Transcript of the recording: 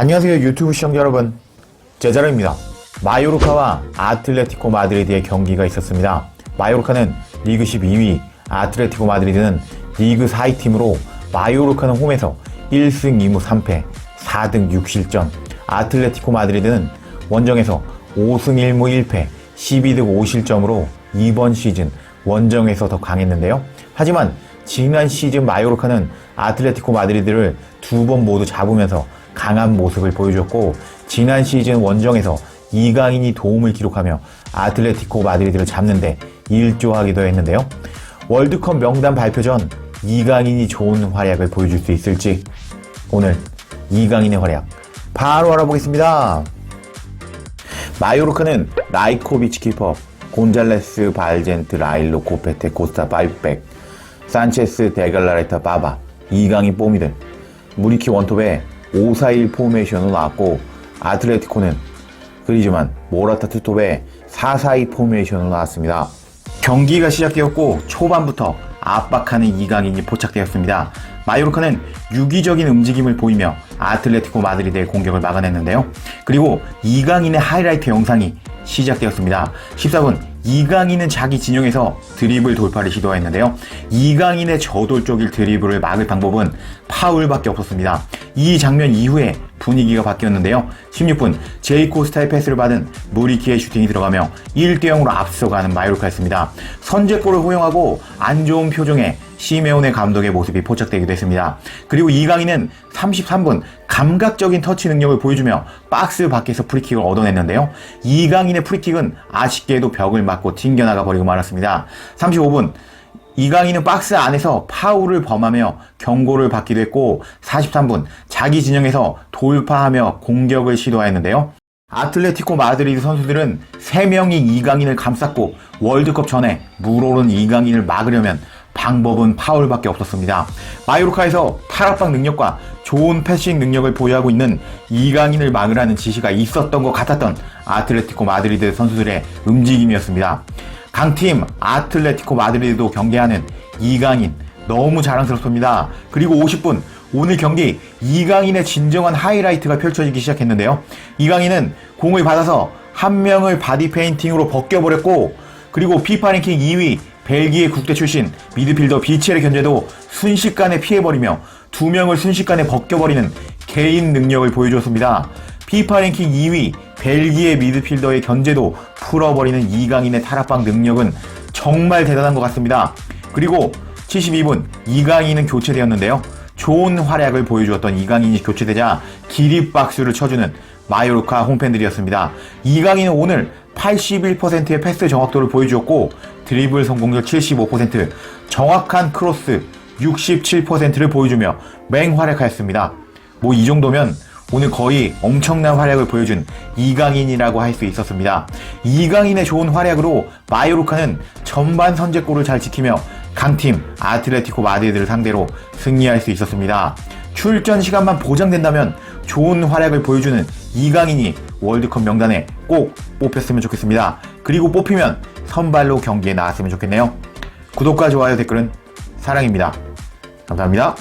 안녕하세요 유튜브 시청자 여러분. 제자로입니다. 마요르카와 아틀레티코 마드리드의 경기가 있었습니다. 마요르카는 리그 12위 아틀레티코 마드리드는 리그 4위 팀으로 마요르카는 홈에서 1승 2무 3패 4등 6실점. 아틀레티코 마드리드는 원정에서 5승 1무 1패 12득 5실점으로 이번 시즌 원정에서 더 강했는데요. 하지만 지난 시즌 마요르카는 아틀레티코 마드리드를 두 번 모두 잡으면서 강한 모습을 보여줬고 지난 시즌 원정에서 이강인이 도움을 기록하며 아틀레티코 마드리드를 잡는데 일조하기도 했는데요. 월드컵 명단 발표 전 이강인이 좋은 활약을 보여줄 수 있을지 오늘 이강인의 활약 바로 알아보겠습니다. 마요르카는 라이코비치 키퍼, 곤잘레스 발젠트 라일로 코페테 코스타 파이백, 산체스 데갈라레타 바바, 이강인 뽀미들, 무리키 원톱에 541 포메이션으로 나왔고 아틀레티코는 그리즈만 모라타 투톱에 442 포메이션으로 나왔습니다. 경기가 시작되었고 초반부터 압박하는 이강인이 포착되었습니다. 마요르카는 유기적인 움직임을 보이며 아틀레티코 마드리드의 공격을 막아냈는데요. 그리고 이강인의 하이라이트 영상이 시작되었습니다. 14분 이강인은 자기 진영에서 드리블 돌파를 시도했는데요. 이강인의 저돌적인 드리블을 막을 방법은 파울밖에 없었습니다. 이 장면 이후에 분위기가 바뀌었는데요. 16분 제이코스타의 패스를 받은 무리키의 슈팅이 들어가며 1대 0으로 앞서가는 마요르카였습니다. 선제골을 허용하고 안 좋은 표정에 시메온의 감독의 모습이 포착되기도 했습니다. 그리고 이강인은 33분 감각적인 터치 능력을 보여주며 박스 밖에서 프리킥을 얻어냈는데요. 이강인의 프리킥은 아쉽게도 벽을 맞고 튕겨나가 버리고 말았습니다. 35분 이강인은 박스 안에서 파울을 범하며 경고를 받기도 했고 43분 자기 진영에서 돌파하며 공격을 시도했는데요. 아틀레티코 마드리드 선수들은 3명이 이강인을 감쌌고 월드컵 전에 물오른 이강인을 막으려면 방법은 파울밖에 없었습니다. 마요르카에서 탈압박 능력과 좋은 패싱 능력을 보유하고 있는 이강인을 막으라는 지시가 있었던 것 같았던 아틀레티코 마드리드 선수들의 움직임이었습니다. 강팀 아틀레티코 마드리드도 경계하는 이강인 너무 자랑스럽습니다. 그리고 50분 오늘 경기 이강인의 진정한 하이라이트가 펼쳐지기 시작했는데요. 이강인은 공을 받아서 한 명을 바디 페인팅으로 벗겨버렸고 그리고 피파 랭킹 2위 벨기에 국대 출신 미드필더 비첼의 견제도 순식간에 피해버리며 두 명을 순식간에 벗겨버리는 개인 능력을 보여줬습니다. 피파 랭킹 2위 벨기에 미드필더의 견제도 풀어버리는 이강인의 탈압박 능력은 정말 대단한 것 같습니다. 그리고 72분 이강인은 교체되었는데요. 좋은 활약을 보여주었던 이강인이 교체되자 기립박수를 쳐주는 마요르카 홈팬들이었습니다. 이강인은 오늘 81%의 패스 정확도를 보여주었고 드리블 성공률 75%, 정확한 크로스 67%를 보여주며 맹활약하였습니다. 뭐 이 정도면 오늘 거의 엄청난 활약을 보여준 이강인이라고 할 수 있었습니다. 이강인의 좋은 활약으로 마요르카는 전반 선제골을 잘 지키며 강팀 아틀레티코 마드리드를 상대로 승리할 수 있었습니다. 출전 시간만 보장된다면 좋은 활약을 보여주는 이강인이 월드컵 명단에 꼭 뽑혔으면 좋겠습니다. 그리고 뽑히면 선발로 경기에 나왔으면 좋겠네요. 구독과 좋아요 댓글은 사랑입니다. 감사합니다.